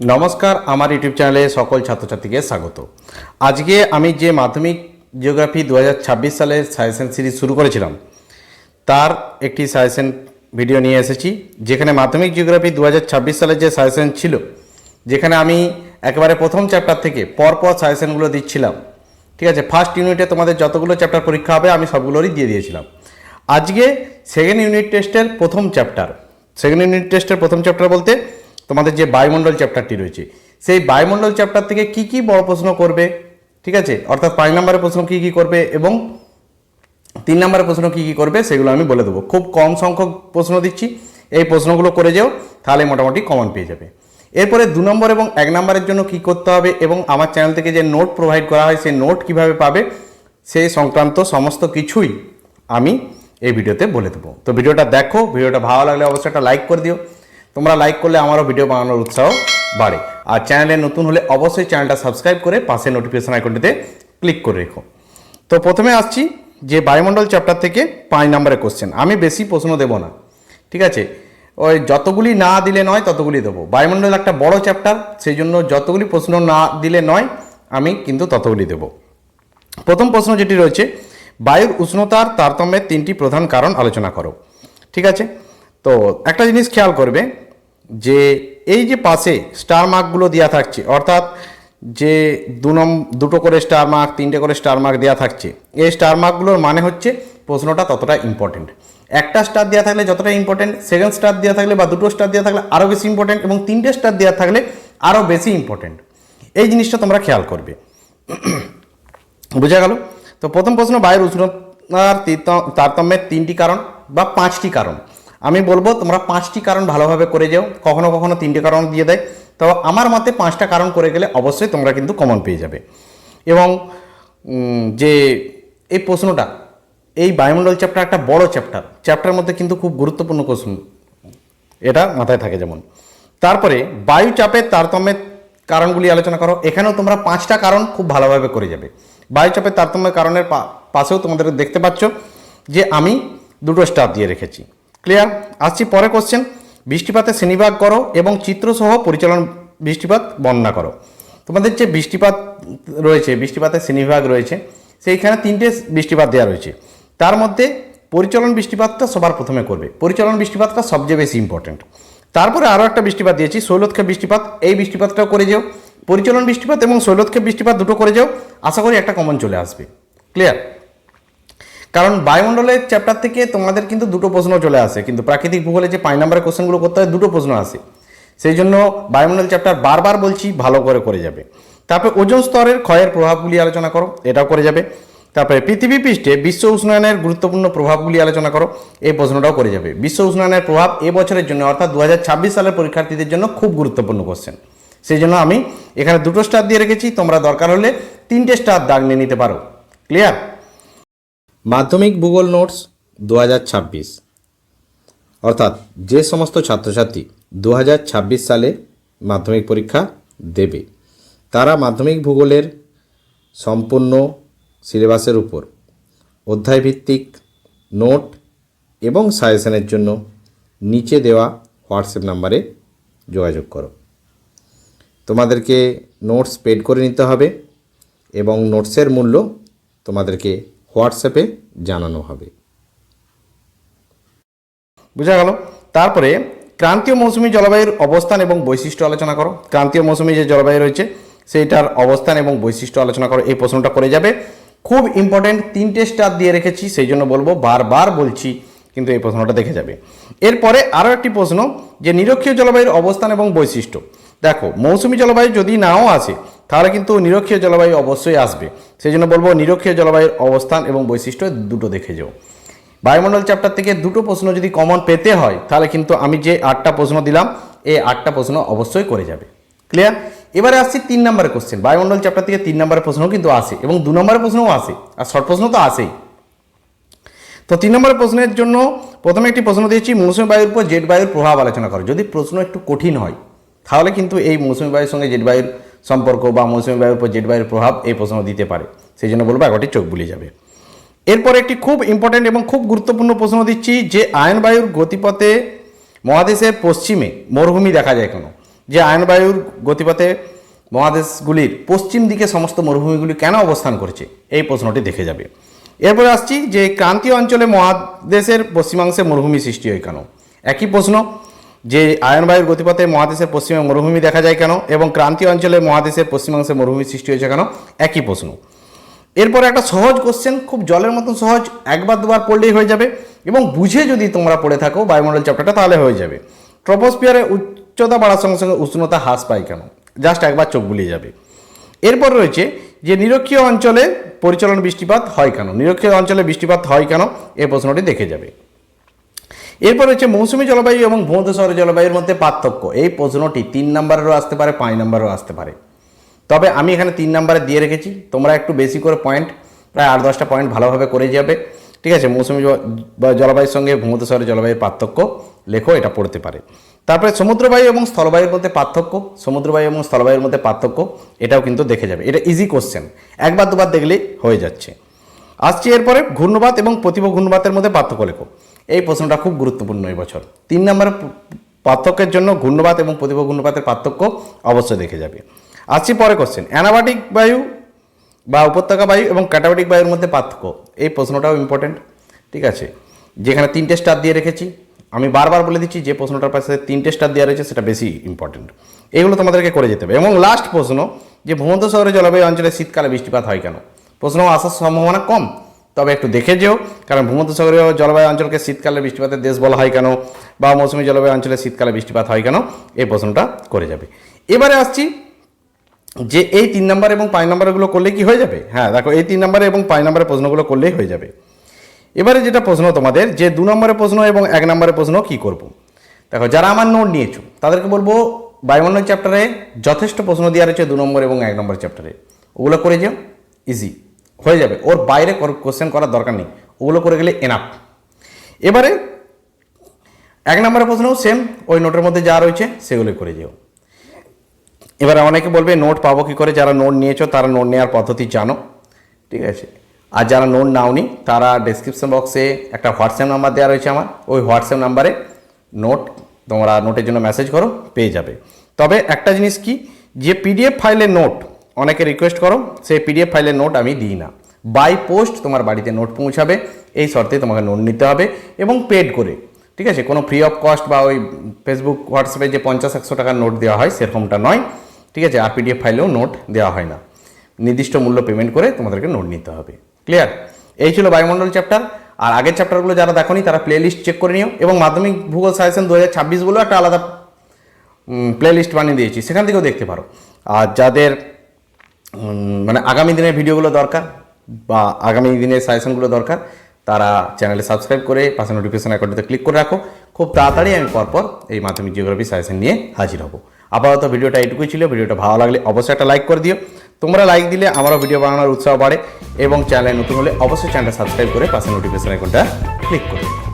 নমস্কার, আমার ইউটিউব চ্যানেলে সকল ছাত্রছাত্রীকে স্বাগত। আজকে আমি যে মাধ্যমিক জিওগ্রাফি দু সালের সাজেশন সিরিজ শুরু করেছিলাম, তার একটি সাজেশন ভিডিও নিয়ে এসেছি, যেখানে মাধ্যমিক জিওগ্রাফি দু হাজার ছাব্বিশ সালের যে সাজেশন ছিল, যেখানে আমি একেবারে প্রথম চ্যাপ্টার থেকে পরপর সাজেশনগুলো দিচ্ছিলাম। ঠিক আছে ফার্স্ট ইউনিটে তোমাদের যতগুলো চ্যাপ্টার পরীক্ষা হবে, আমি সবগুলোরই দিয়ে দিয়েছিলাম। আজকে সেকেন্ড ইউনিট টেস্টের প্রথম চ্যাপ্টার সেকেন্ড ইউনিট টেস্টের প্রথম চ্যাপ্টার বলতে তোমাদের যে বায়ুমণ্ডল চ্যাপ্টারটি রয়েছে, সেই বায়ুমণ্ডল চ্যাপ্টার থেকে কি কি বড় প্রশ্ন করবে, ঠিক আছে? অর্থাৎ পাঁচ নম্বরের প্রশ্ন কি কি করবে এবং তিন নম্বরের প্রশ্ন কি কি করবে, সেগুলো আমি বলে দেবো। খুব কম সংখ্যক প্রশ্ন দিচ্ছি, এই প্রশ্নগুলো করে যাও, তাহলে মোটামুটি কমন পেয়ে যাবে। এরপরে দু নম্বর এবং এক নম্বরের জন্য কি করতে হবে এবং আমার চ্যানেল থেকে যে নোট প্রোভাইড করা হয়, সেই নোট কীভাবে পাবে সেই সংক্রান্ত সমস্ত কিছুই আমি এই ভিডিওতে বলে দেবো। তো ভিডিওটা দেখো ভিডিওটা ভালো লাগলে অবশ্যই একটা লাইক করে দিও। তোমরা লাইক করলে আমারও ভিডিও বানানোর উৎসাহ বাড়ে। আর চ্যানেলে নতুন হলে অবশ্যই চ্যানেলটা সাবস্ক্রাইব করে পাশে নোটিফিকেশন আইকনটিতে ক্লিক করে রেখো। তো প্রথমে আসছি যে বায়ুমণ্ডল চ্যাপ্টার থেকে পাঁচ নম্বরের কোশ্চেন আমি বেশি প্রশ্ন দেব না, ঠিক আছে? ওই যতগুলি না দিলে নয় ততগুলি দেবো। বায়ুমণ্ডল একটা বড় চ্যাপ্টার সেই জন্য যতগুলি প্রশ্ন না দিলে নয়, আমি কিন্তু ততগুলি দেব। প্রথম প্রশ্ন যেটি রয়েছে, বায়ুর উষ্ণতার তারতম্যের তিনটি প্রধান কারণ আলোচনা করো, ঠিক আছে? তো একটা জিনিস খেয়াল করবে যে এই যে পাশে স্টার মার্কগুলো দেওয়া থাকছে, অর্থাৎ যে দু নম, দুটো করে স্টার মার্ক তিনটে করে স্টার মার্ক দেওয়া থাকছে, এই স্টার মার্কগুলোর মানে হচ্ছে প্রশ্নটা ততটা ইম্পর্টেন্ট একটা স্টার দেওয়া থাকলে যতটা ইম্পর্টেন্ট সেকেন্ড স্টার দেওয়া থাকলে বা দুটো স্টার দেওয়া থাকলে আরও বেশি ইম্পর্টেন্ট এবং তিনটে স্টার দেওয়া থাকলে আরও বেশি ইম্পর্টেন্ট এই জিনিসটা তোমরা খেয়াল করবে। বোঝা গেল? তো প্রথম প্রশ্ন, বায়ুর উষ্ণতার তারতম্যের তিনটি কারণ বা পাঁচটি কারণ। আমি বলব তোমরা পাঁচটি কারণ ভালোভাবে করে যাও। কখনো কখনো তিনটে কারণ দিয়ে দেয়। তো আমার মতে পাঁচটা কারণ করে গেলে অবশ্যই তোমরা কিন্তু কমন পেয়ে যাবে। এবং যে এই প্রশ্নটা, এই বায়ুমণ্ডল চ্যাপ্টার একটা বড় চ্যাপ্টার চ্যাপ্টার মধ্যে কিন্তু খুব গুরুত্বপূর্ণ প্রশ্ন। এটা মাথায় থাকে যেমন। তারপরে, বায়ু চাপের তারতম্যের কারণগুলি আলোচনা করো। এখানেও তোমরা পাঁচটা কারণ খুব ভালোভাবে করে যাবে। বায়ু চাপের তারতম্যের কারণের পাশেও তোমাদের দেখতে পাচ্ছ যে আমি দুটো স্টার দিয়ে রেখেছি। ক্লিয়ার আসছি পরে কোশ্চেন বৃষ্টিপাতের শ্রেণীভাগ করো এবং চিত্রসহ পরিচালন বৃষ্টিপাত বর্ণনা করো। তোমাদের যে বৃষ্টিপাত রয়েছে বৃষ্টিপাতের শ্রেণীবিভাগ রয়েছে, সেইখানে তিনটে বৃষ্টিপাত দেওয়া রয়েছে। তার মধ্যে পরিচালন বৃষ্টিপাতটা সবার প্রথমে করবে। পরিচালন বৃষ্টিপাতটা সবচেয়ে বেশি ইম্পর্টেন্ট তারপরে আরও একটা বৃষ্টিপাত দিয়েছি, শৈলক্ষেপ বৃষ্টিপাত। এই বৃষ্টিপাতটাও করে যাও। পরিচালন বৃষ্টিপাত এবং শৈলক্ষেপ বৃষ্টিপাত দুটো করে যাও। আশা করি একটা কমন চলে আসবে। ক্লিয়ার কারণ বায়ুমণ্ডলের চ্যাপ্টার থেকে তোমাদের কিন্তু দুটো প্রশ্ন চলে আসে। কিন্তু প্রাকৃতিক ভূগোলে যে পাঁচ নম্বরের কোশ্চেনগুলো করতে হয়, দুটো প্রশ্ন আসে। সেই জন্য বায়ুমণ্ডল চ্যাপ্টার বারবার বলছি, ভালো করে করে যাবে। তারপরে ওজন স্তরের ক্ষয়ের প্রভাবগুলি আলোচনা করো, এটাও করে যাবে। তারপরে পৃথিবী পৃষ্ঠে বিশ্ব উষ্ণায়নের গুরুত্বপূর্ণ প্রভাবগুলি আলোচনা করো, এই প্রশ্নটাও করে যাবে। বিশ্ব উষ্ণায়নের প্রভাব এ বছরের জন্য, অর্থাৎ দু হাজার ছাব্বিশ সালের পরীক্ষার্থীদের জন্য খুব গুরুত্বপূর্ণ কোশ্চেন সেই জন্য আমি এখানে দুটো স্টার দিয়ে রেখেছি, তোমরা দরকার হলে তিনটে স্টার দাগ নিয়ে নিতে পারো। ক্লিয়ার মাধ্যমিক ভূগোল নোটস দু হাজার ছাব্বিশ। অর্থাৎ যে সমস্ত ছাত্রছাত্রী দু হাজার ছাব্বিশ সালে মাধ্যমিক পরীক্ষা দেবে, তারা মাধ্যমিক ভূগোলের সম্পূর্ণ সিলেবাসের উপর অধ্যায়ভিত্তিক নোট এবং সাজেশনের জন্য নিচে দেওয়া হোয়াটসঅ্যাপ নাম্বারে যোগাযোগ করো। তোমাদেরকে নোটস পেড করে নিতে হবে এবং নোটসের মূল্য তোমাদেরকে হোয়াটসঅ্যাপে জানানো হবে। বোঝা গেল? তারপরে ক্রান্তীয় মৌসুমী জলবায়ুর অবস্থান এবং বৈশিষ্ট্য আলোচনা করো। ক্রান্তীয় মৌসুমী যে জলবায়ু রয়েছে, সেইটার অবস্থান এবং বৈশিষ্ট্য আলোচনা করো। এই প্রশ্নটা করে যাবে। খুব ইম্পর্টেন্ট তিনটে স্টার দিয়ে রেখেছি, সেই জন্য বলব বারবার বলছি কিন্তু এই প্রশ্নটা দেখে যাবে। এরপরে আরও একটি প্রশ্ন যে নিরক্ষীয় জলবায়ুর অবস্থান এবং বৈশিষ্ট্য। দেখো, মৌসুমি জলবায়ু যদি নাও আসে, তাহলে কিন্তু নিরক্ষীয় জলবায়ু অবশ্যই আসবে। সেই জন্য বলব নিরক্ষীয় জলবায়ুর অবস্থান এবং বৈশিষ্ট্য দুটো দেখে যাও। বায়ুমণ্ডল চ্যাপ্টার থেকে দুটো প্রশ্ন যদি কমন পেতে হয়, তাহলে কিন্তু আমি যে আটটা প্রশ্ন দিলাম, এই আটটা প্রশ্ন অবশ্যই করে যাবে। ক্লিয়ার? এবারে আসছি তিন নম্বরের কোশ্চেন বায়ুমণ্ডল চ্যাপ্টার থেকে তিন নম্বরের প্রশ্ন কিন্তু আসে এবং দু নম্বরের প্রশ্নও আসে। আর শর্ট প্রশ্ন তো আসেই। তো তিন নম্বরের প্রশ্নের জন্য প্রথমে একটি প্রশ্ন দিয়েছি, মৌসুমী বায়ুর উপর জেট বায়ুর প্রভাব আলোচনা করো। যদি প্রশ্ন একটু কঠিন হয়, তাহলে কিন্তু এই মৌসুমী বায়ুর সঙ্গে জেট বায়ুর সম্পর্ক বা মৌসুমী বায়ুর উপর জেট বায়ুর প্রভাব এই প্রশ্ন দিতে পারে। সেই জন্য বলব একটি চোখ বুলিয়ে যাবে। এরপর একটি খুব ইম্পর্টেন্ট এবং খুব গুরুত্বপূর্ণ প্রশ্ন দিচ্ছি যে, আয়ন বায়ুর গতিপথে মহাদেশের পশ্চিমে মরুভূমি দেখা যায় কেন? যে আয়নবায়ুর গতিপথে মহাদেশগুলির পশ্চিম দিকে সমস্ত মরুভূমিগুলি কেন অবস্থান করছে? এই প্রশ্নটি দেখে যাবে। এরপরে আসছি যে ক্রান্তীয় অঞ্চলে মহাদেশের পশ্চিমাংশে মরুভূমি সৃষ্টি হয় কেন? একই প্রশ্ন, যে আয়নবায়ুর গতিপথে মহাদেশের পশ্চিমে মরুভূমি দেখা যায় কেন এবং ক্রান্তীয় অঞ্চলে মহাদেশের পশ্চিমাংশে মরুভূমি সৃষ্টি হয়েছে কেন? একই প্রশ্ন। এরপরে একটা সহজ কোশ্চেন খুব জলের মতন সহজ, একবার দুবার পড়লেই হয়ে যাবে এবং বুঝে যদি তোমরা পড়ে থাকো বায়ুমণ্ডল চ্যাপ্টারটা তাহলে হয়ে যাবে। ট্রপোস্পিয়ারে উচ্চতা বাড়ার সঙ্গে সঙ্গে উষ্ণতা হ্রাস পায় কেন? জাস্ট একবার চোখ বুলিয়ে যাবে। এরপর রয়েছে যে নিরক্ষীয় অঞ্চলে পরিচালন বৃষ্টিপাত হয় কেন? নিরক্ষীয় অঞ্চলে বৃষ্টিপাত হয় কেন? এই প্রশ্নটি দেখে যাবে। এরপর হচ্ছে মৌসুমি জলবায়ু এবং ভূমধ্যসাগর জলবায়ুর মধ্যে পার্থক্য। এই প্রশ্নটি তিন নম্বরেরও আসতে পারে, পাঁচ নম্বরেরও আসতে পারে। তবে আমি এখানে তিন নম্বরে দিয়ে রেখেছি। তোমরা একটু বেশি করে পয়েন্ট প্রায় আট দশটা পয়েন্ট ভালোভাবে করে যাবে। ঠিক আছে? মৌসুমি জলবায়ুর সঙ্গে ভূমধ্যসাগরের জলবায়ুর পার্থক্য লেখো, এটা পড়তে পারে। তারপরে সমুদ্রবায়ু এবং স্থলবায়ুর মধ্যে পার্থক্য, সমুদ্রবায়ু এবং স্থলবায়ুর মধ্যে পার্থক্য, এটাও কিন্তু দেখে যাবে। এটা ইজি কোশ্চেন একবার দুবার দেখলেই হয়ে যাচ্ছে। আসছি এরপরে ঘূর্ণবাত এবং প্রতিভ ঘূর্ণবাতের মধ্যে পার্থক্য লেখো। এই প্রশ্নটা খুব গুরুত্বপূর্ণ এই বছর। তিন নম্বর পার্থক্যের জন্য ঘূর্ণবাত এবং প্রতিভ ঘূর্ণবাতের পার্থক্য অবশ্যই দেখে যাবে। আসছি পরে কোশ্চেন অ্যানাবাটিক বায়ু বা উপত্যকা বায়ু এবং ক্যাটাবাটিক বায়ুর মধ্যে পার্থক্য। এই প্রশ্নটাও ইম্পর্টেন্ট ঠিক আছে? যেখানে তিনটে স্টার দিয়ে রেখেছি। আমি বারবার বলে দিচ্ছি, যে প্রশ্নটার পাশে তিনটে স্টার দেওয়া রয়েছে, সেটা বেশি ইম্পর্টেন্ট এগুলো তোমাদেরকে করে যেতে হবে। এবং লাস্ট প্রশ্ন, যে ভূমধ্যসাগরের জলবায়ু অঞ্চলে শীতকালে বৃষ্টিপাত হয় কেন? প্রশ্ন আসার সম্ভাবনা কম, তবে একটু দেখে যেও, কারণ ভূমধ্যসাগরীয় জলবায়ু অঞ্চলকে শীতকালে বৃষ্টিপাতের দেশ বলা হয় কেন, বা মৌসুমী জলবায়ু অঞ্চলে শীতকালে বৃষ্টিপাত হয় কেন, এই প্রশ্নটা করে যাবে। এবারে আসছি, যে এই তিন নম্বর এবং পাঁচ নম্বরগুলো করলে কি হয়ে যাবে? হ্যাঁ দেখো, এই তিন নম্বরে এবং পাঁচ নম্বরের প্রশ্নগুলো করলেই হয়ে যাবে। এবারে যেটা প্রশ্ন তোমাদের, যে দু নম্বরের প্রশ্ন এবং এক নম্বরের প্রশ্ন কি করব? দেখো, যারা আমার নোট নিয়েছো, তাদেরকে বলব বায়ুমণ্ডল চ্যাপ্টারে যথেষ্ট প্রশ্ন দেওয়া রয়েছে দু নম্বর এবং এক নম্বর চ্যাপ্টারে। ওগুলো করে যেও ইজি হয়ে যাবে। ওর বাইরে কোশ্চেন করার দরকার নেই। ওগুলো করে গেলে এনাফ এবারে এক নম্বরের প্রশ্নও সেম ওই নোটের মধ্যে যা রয়েছে সেগুলোই করে যেও। এবারে অনেকে বলবে, নোট পাবো কি করে? যারা নোট নিয়েছো, তারা নোট নেওয়ার পদ্ধতি জানো। ঠিক আছে? আর যারা নোট নাওনি, তারা ডেসক্রিপশন বক্সে একটা হোয়াটসঅ্যাপ নাম্বার দেওয়া রয়েছে আমার। ওই হোয়াটসঅ্যাপ নাম্বারে নোট তোমরা নোটের জন্য মেসেজ করো, পেয়ে যাবে। তবে একটা জিনিস কি, যে পিডিএফ ফাইলের নোট অনেকে রিকোয়েস্ট করো, সেই পিডিএফ ফাইলের নোট আমি দিই না। বাই পোস্ট তোমার বাড়িতে নোট পৌঁছাবে, এই শর্তে তোমাকে নোট নিতে হবে এবং পেড করে। ঠিক আছে? কোনো ফ্রি অফ কস্ট বা ওই ফেসবুক হোয়াটসঅ্যাপে যে পঞ্চাশ, একশো টাকার নোট দেওয়া হয়, সেরকমটা নয়। ঠিক আছে? আর পিডিএফ ফাইলেও নোট দেওয়া হয় না। নির্দিষ্ট মূল্য পেমেন্ট করে তোমাদেরকে নোট নিতে হবে। ক্লিয়ার এই ছিল বায়ুমণ্ডল চ্যাপ্টার আর আগের চ্যাপ্টারগুলো যারা দেখোনি, তারা প্লে লিস্ট চেক করে নিও, এবং মাধ্যমিক ভূগোল সাজেশন দু হাজার ছাব্বিশ বলেও একটা আলাদা প্লে লিস্ট বানিয়ে দিয়েছি, সেখান থেকেও দেখতে পারো। আর যাদের মানে আগামী দিনের ভিডিওগুলো দরকার, বা আগামী দিনের সাজেশনগুলো দরকার, তারা চ্যানেলে সাবস্ক্রাইব করে পাশে নোটিফিকেশন আইকনটিতে ক্লিক করে রাখো। খুব তাড়াতাড়ি আমি পরপর এই মাধ্যমিক জিওগ্রাফি সাজেশন নিয়ে হাজির হব। আপাতত ভিডিওটা এইটুকুই ছিল ভিডিওটা ভালো লাগলে অবশ্যই একটা লাইক করে দিও। তোমরা লাইক দিলে আমারও ভিডিও বানানোর উৎসাহ বাড়ে এবং চ্যানেলে নতুন হলে অবশ্যই চ্যানেলটা সাবস্ক্রাইব করে পাশে নোটিফিকেশন আইকনটা ক্লিক করে। দিও